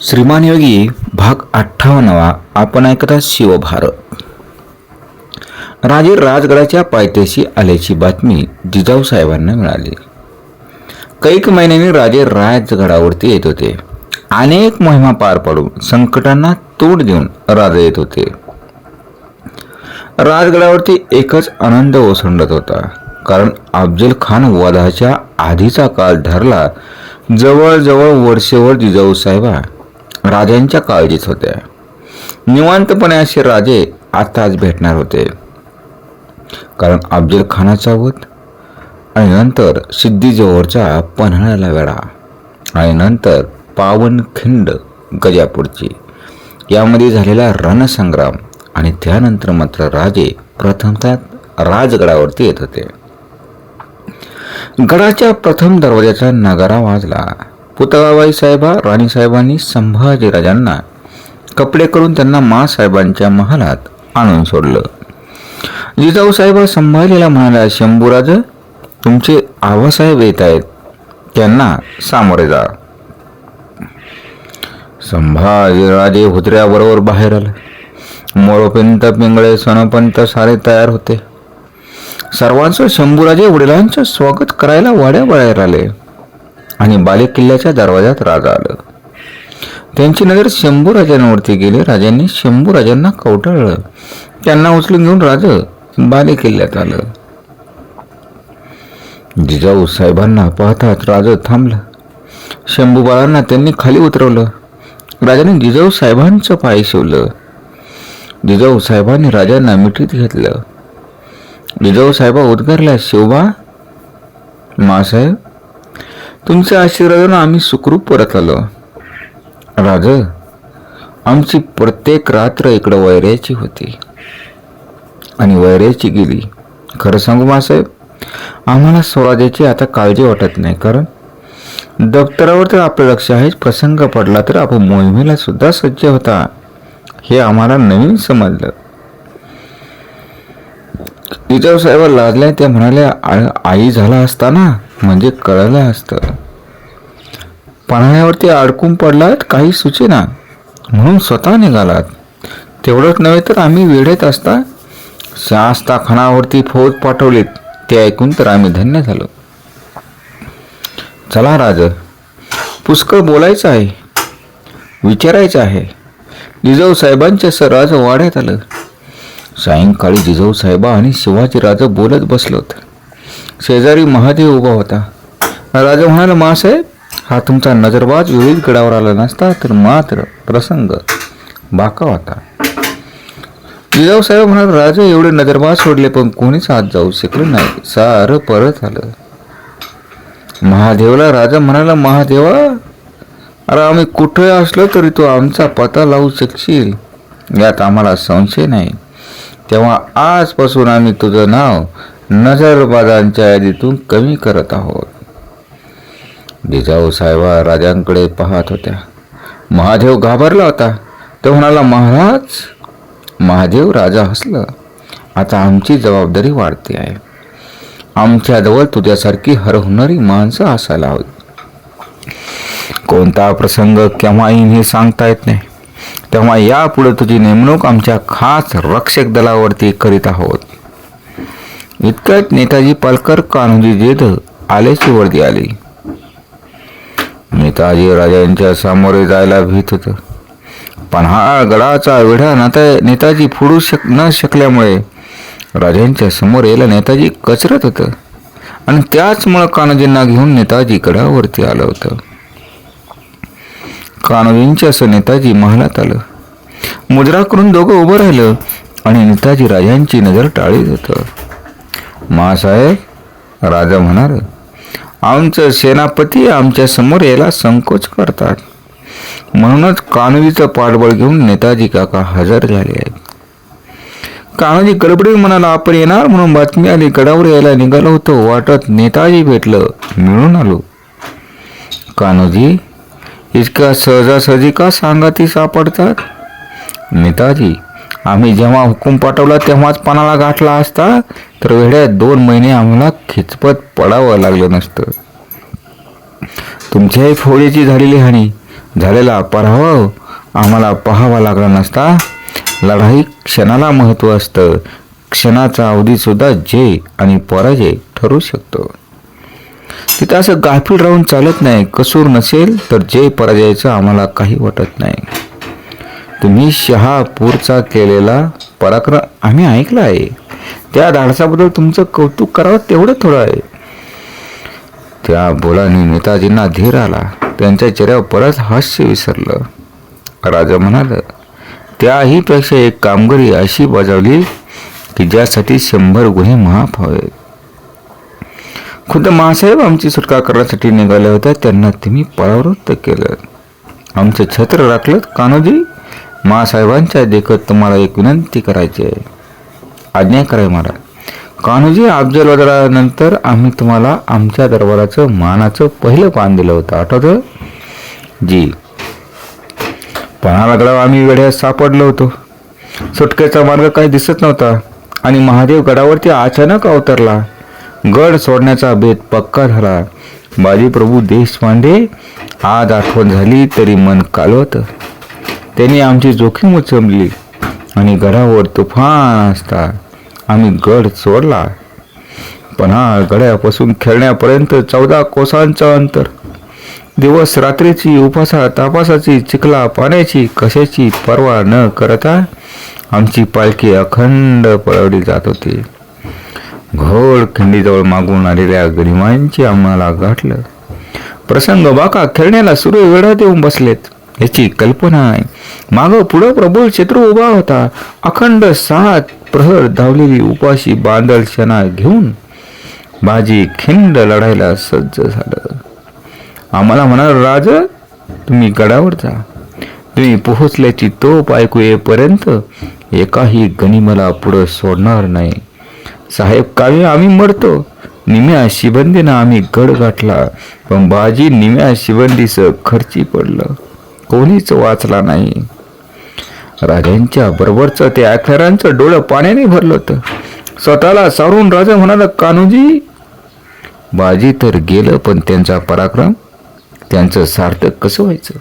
श्रीमान योगी भाग अठ्ठावन्नवा. आपण ऐकता शिवभारत. राजे राजगडाच्या पायथ्याशी आल्याची बातमी जिजाऊ साहेबांना मिळाली. कैक महिन्यांनी राजे राजगडावरती येत होते. अनेक मोहिमा पार पाडून संकटांना तोड देऊन राजा येत होते. राजगडावरती एकच आनंद ओसंडत होता. कारण अफजल खान वधाच्या आधीचा काळ धरला जवळजवळ वर्षभर जिजाऊ साहेबा राजांच्या काळजीत होत्या निवांतपणे असे राजे आताच भेटणार होते. कारण अफजल खानाचा वध आणि नंतर सिद्धी पन्हाळ्याला वेढा आणि नंतर पावनखिंड गजापूरची. यामध्ये झालेला रणसंग्राम आणि त्यानंतर मात्र राजे प्रथमतः राजगडावरती येत होते. गडाच्या प्रथम दरवाजाचा नगारा वाजला. पुतळाबाई साहेबा राणीसाहेबांनी संभाजीराजांना कपडे करून त्यांना मासाहेबांच्या महालात आणून सोडलं. जिजाऊ साहेब संभाजीला म्हणाला शंभूराज तुमचे आवासाहेब येत आहेत. त्यांना सामोरे जा. संभाजीराजे हुजऱ्याबरोबर बाहेर आले. मोरोपंत पिंगळे सणपंत सारे तयार होते. सर्वांचं शंभूराजे वडिलांचं स्वागत करायला वाड्या बाहेर आले. आणि बालेकिल्ल्याच्या दरवाजात राजा आलं. त्यांची नजर शंभू राजांवरती गेली. राजांनी शंभू राजांना कवटाळलं. त्यांना उचलून घेऊन राज बालेकिल्ल्यात आलं. जिजाऊ साहेबांना पाहताच राज थांबलं. शंभूबाळांना त्यांनी खाली उतरवलं. राजाने जिजाऊ साहेबांचं पाय शिवलं. जिजाऊ साहेबांनी राजांना मिठीत घेतलं. जिजाऊ साहेबा उद्गारल्या शिवबा मासाहेब तुमच्या आशीर्वादानं आम्ही सुखरूप परत आलो. राज आमची प्रत्येक रात्र इकडं वैऱ्याची होती. आणि वैऱ्याची गेली. खरं सांगू मासाहेब आम्हाला स्वराज्याची आता काळजी वाटत नाही. कारण दप्तरावर तर आपलं लक्ष आहेच प्रसंग पडला तर आपण मोहिमेला सुद्धा सज्ज होता. हे आम्हाला नवीन समजलं. जिजाऊ साहेब लाजल्या त्या म्हणाल्या आई झाला असताना म्हणजे कळलं असतं. पाण्यावरती अडकून पडलात काही सूचना. म्हणून स्वतः निघालात. तेवढंच नव्हे तर आम्ही वेढेत असता शास्ता खणावरती फौज पाठवलीत ते ऐकून तर आम्ही धन्य झालो. चला राज पुष्कळ बोलायचं आहे विचारायचं आहे. जिजाऊ साहेबांच्या सराज वाड्यात आलं. सायंकाळी जिजाऊ साहेबा आणि शिवाजी राजा बोलत बसलोत. शेजारी महादेव उभा होता. राजा म्हणाला मासाहेब हा तुमचा नजरबाज वेळीच गडावर आला नसता तर मात्र प्रसंग बाका होता. जिजाऊ साहेब म्हणाल राजा एवढे नजरबाज सोडले पण कोणीच आत जाऊ शकलं नाही. सारं परत आलं. महादेवला राजा म्हणाला महादेवा अरे आम्ही कुठे असलो तरी तू आमचा पता लावू शकशील. यात आम्हाला संशय नाही. तेव्हा आजपासून आम्ही तुझं नाव नजरबाजांच्या यादीतून कमी करत आहोत. जिजाऊ साहेबा राजांकडे पाहत होत्या. महादेव घाबरला होता. तो म्हणाला महाराज महादेव राजा हसलं. आता आमची जबाबदारी वाढते आहे. आमच्याजवळ तुझ्यासारखी हरहुणारी माणसं असायला हवी कोणता प्रसंग केव्हा येईन हे सांगता येत नाही. तेव्हा यापुढे तुझी नेमणूक आमच्या खास रक्षक दलावरती करीत आहोत. इतक्यात नेताजी पालकर कान्होजी जेध आल्याची वर्दी आली. मिताजी राजांच्या सामोरे जायला भीत होतं. पण हा गडाचा वेढा नाता नेताजी फोडू शक न शकल्यामुळे राजांच्या समोर यायला नेताजी कचरत होतं. आणि त्याचमुळं कान्होजींना घेऊन नेताजी गडावरती आलं होतं. कान्होजींच्या असं नेताजी महालात आलं. मुजरा करून दोघं उभं राहिलं आणि नेताजी राजांची नजर टाळीत होतं. मासाहेब राजा म्हणाल आमचं सेनापती आमच्यासमोर यायला संकोच करतात. म्हणूनच कान्होजीचं पाठबळ घेऊन नेताजी काका हजर झाले आहेत. कान्होजी गडबडी म्हणाला आपण येणार? म्हणून बातमी आली गडावर यायला निघालो होतो. वाटत नेताजी भेटलं मिळून आलो. कान्होजी इतक्या सहजासहजी का सांगाती सापडतात? नेताजी आम्ही जेव्हा हुकूम पाठवला तेव्हाच पानाला गाठला असता तर वेड्या दोन महिने आम्हाला खिचपत पडावं लागलं नसतं. तुमच्याही फौजेची झालेली हानी झालेला पराभव आम्हाला पाहावा लागला नसता. लढाई क्षणाला महत्त्व असतं. क्षणाचा अवधीसुद्धा जय आणि पराजय ठरू शकतो. तिथं असं गाफील राहून चालत नाही. कसूर नसेल तर जय पराजयाचं आम्हाला काही वाटत नाही. तुम्ही शहापूरचा केलेला पराक्रम आम्ही ऐकला आहे. त्या धाडसाबद्दल तुमचं कौतुक करावं तेवढं थोडं आहे. त्या बोलाने नेताजींना धीर आला. त्यांच्या चेहऱ्यावर परत हास्य विसरलं. राजा म्हणाल त्याही पेक्षा एक कामगिरी अशी बजावली की ज्यासाठी शंभर गुन्हे माफ हवेत खुद्द महासाहेब आमची सुटका करण्यासाठी निघाल्या होत्या. त्यांना तुम्ही परावृत्त केलं. आमचं छत्र राखलं. कान्होजी महासाहेबांच्या देखत तुम्हाला एक विनंती करायची आहे. आज्ञा कराय मला. कान्होजी अफजल वदरानंतर आम्ही तुम्हाला आमच्या दरबाराचं मानाचं पहिलं पान दिलं होतं. आठवतं जी. पणा लागला आम्ही वेड्यात सापडलो होतो. सुटकेचा मार्ग काही दिसत नव्हता आणि महादेव गडावरती अचानक अवतरला. गड सोडण्याचा बेत पक्का झाला. बाजीप्रभू देशपांडे आज आठवण झाली तरी मन कालवतं त्यांनी आमची जोखीम उचमली आणि गडावर तुफान असता आम्ही गड सोडला पण हा गड्यापासून खेळण्यापर्यंत चौदा कोसांचं अंतर. दिवस रात्रीची उपासा तापासाची चिखला पाण्याची कशाची पर्वा न करता आमची पालखी अखंड पळवली जात होती. घोड खिंडीजवळ मागून आलेल्या गरिमांची आम्हाला गाठलं. प्रसंग बाका खेळण्याला सुरू वेढा देऊन बसलेत. याची कल्पना आहे. मागं पुढं प्रबळ शत्रू उभा होता. अखंड सात प्रहर धावलेली उपाशी बांदल शना घेऊन बाजी खिंड लढायला सज्ज झालं. आम्हाला म्हणाल राज तुम्ही गडावर जा. तुम्ही पोहोचल्याची तोप ऐकू येईपर्यंत एकाही गनिमला पुढं सोडणार नाही. साहेब कावी आम्ही मरतो. निम्या शिबंदीनं आम्ही गड गाठला. पण बाजी निम्या शिबंदीचं खर्ची पडलं. कोणीच वाचला नाही. राजांच्या बरोबरचं ते अखेरांचं डोळं पाण्याने भरलं होतं. स्वतःला सारून राजा म्हणाला कान्होजी बाजी तर गेलं पण त्यांचा पराक्रम त्यांचं सार्थक कसं व्हायचं?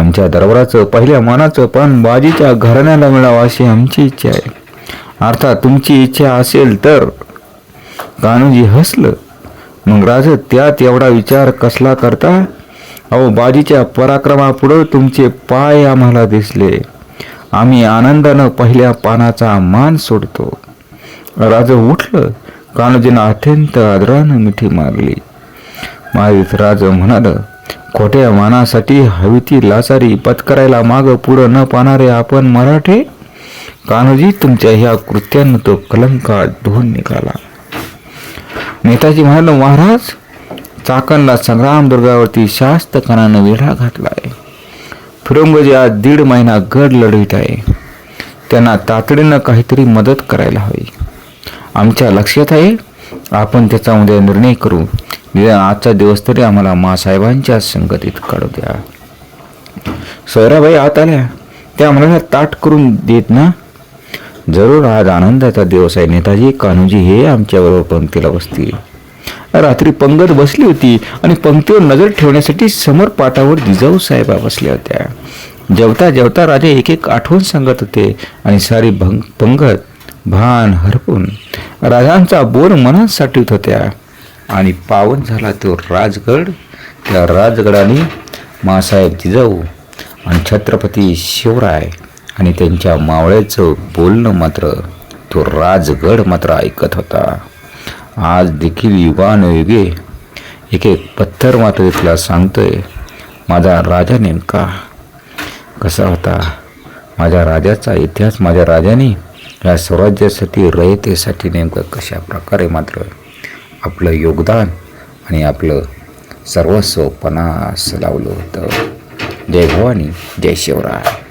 आमच्या दरबाराचं पहिल्या मानाचं पण बाजीच्या घराण्याला मिळावं अशी आमची इच्छा आहे. अर्थात तुमची इच्छा असेल तर. कान्होजी हसलं. मग राजा त्यात एवढा विचार कसला करता? अहो बाजीच्या पराक्रमापुढं तुमचे पाय आम्हाला दिसले. आम्ही आनंदानं पहिल्या पानाचा मान सोडतो. राज उठलं कान्होजीनं अत्यंत आदरानं मिठी मारली. महावीर राज म्हणाल खोट्या मानासाठी हवी ती लाचारी पत्करायला माग पुढं न पाहणारे आपण मराठे? कान्होजी तुमच्या ह्या कृत्यानं तो कलंकात धुवून निघाला. नेताजी म्हणाल महाराज चाकणला संग्राम दुर्गावरती शास्तकानानं वेढा घातलाय. फिरंगोजी आज दीड महिना गड लढवित आहे. त्यांना तातडीनं काहीतरी मदत करायला हवी. आमच्या लक्षात आहे आपण त्याचा उद्या निर्णय करू. निदान आजचा दिवस तरी आम्हाला मासाहेबांच्या संगतीत काढू द्या. सोयराबाई आत आल्या. त्या आम्हाला ताट करून देत ना. जरूर आज आनंदाचा दिवस आहे नेताजी. कान्होजी हे आमच्याबरोबर पंक्तीला बसतील. रात्री पंगत बसली होती आणि पंक्तीवर नजर ठेवण्यासाठी समोर पाटावर जिजाऊ साहेबा बसल्या होत्या. जेवता जेवता राजा एक एक आठवण सांगत होते आणि सारी भंग पंगत भान हरपून राजांचा बोल मनात साठवत होत्या. आणि पावन झाला तो राजगड. त्या राजगडाने मासाहेब जिजाऊ आणि छत्रपती शिवराय आणि त्यांच्या मावळ्याचं बोलणं मात्र तो राजगड मात्र ऐकत होता. आज देखील युगानुयुगे एक एक पत्थर मात्र तिथला सांगतोय माझा राजा नेमका कसा होता? माझ्या राजाचा इतिहास माझ्या राजाने या स्वराज्यासाठी रयतेसाठी नेमकं कशा प्रकारे मात्र आपलं योगदान आणि आपलं सर्वस्व पणास लावलं होतं? जय भवानी जय शिवराय.